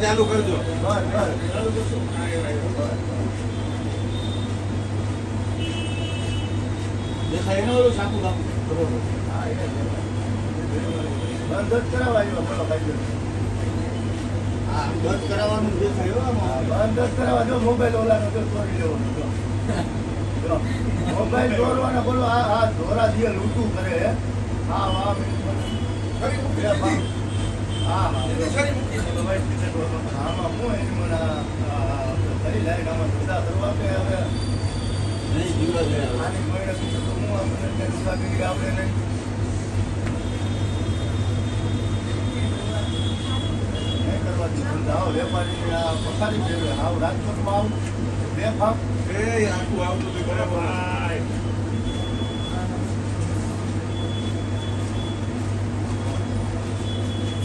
ચાલુ કરજો કરાવવાનું જે આમાં. બંધ કરાવવા જો મોબાઈલ ઓલાનો જો ચોરી લેવાનો મોબાઈલ ચોરવાના બોલો આ આ ધોરા દિયે લૂંટું કરે હા વાહ બે. આવ રાજકોટમાં આવું ભાગ એ આખું આવતું બરાબર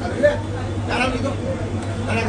Dale, dale, amigo. Dale,